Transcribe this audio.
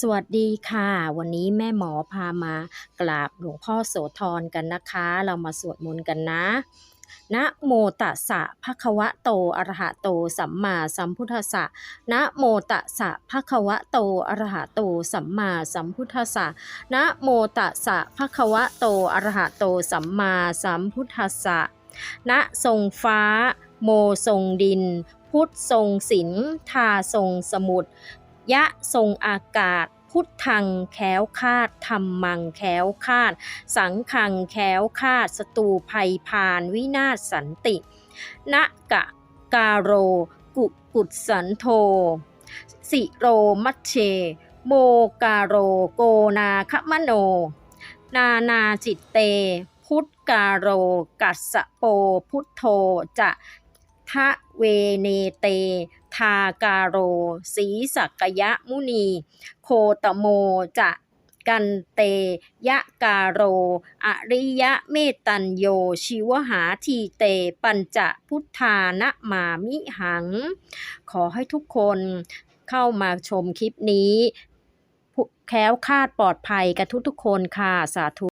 สวัสดีค่ะ วันนี้แม่หมอพามากราบหลวงพ่อโสธรกันนะคะ เรามาสวดมนต์กันนะนะโมตัสสะภะคะวะโตอะระหะโต สัมมาสัมพุทธัสสะนะโมตัสสะภะคะวะโตอะระหะโต สัมมาสัมพุทธัสสะนะโมตัสสะภะคะวะโตอะระหะโต สัมมาสัมพุทธัสสะนะทรงฟ้า โมทรงดิน พุทธทรงศิลป์ทาทรงสมุทร ยะทรงอากาศ พุทธังแค้วคาดธรรมังแค้วคาด สังคังแค้วคาดศัตรูภัยพานวินาศสันตินะกะกาโร กุกุสันโท สิโรมัชเช โมกาโรโกนาคมโน นานาจิตเต พุทธกาโร กัสโปพุทโธจะทะเวเนเต ทาการโรสีสักยะมุนี โคตโมจะกันเตยะกาโร อริยะเมตัญโย ชิวหาทีเต ปัญจพุทธานะมามิหัง ขอให้ทุกคนเข้ามาชมคลิปนี้ แค้วคาดปลอดภัยกันทุกๆคนค่ะ สาธุ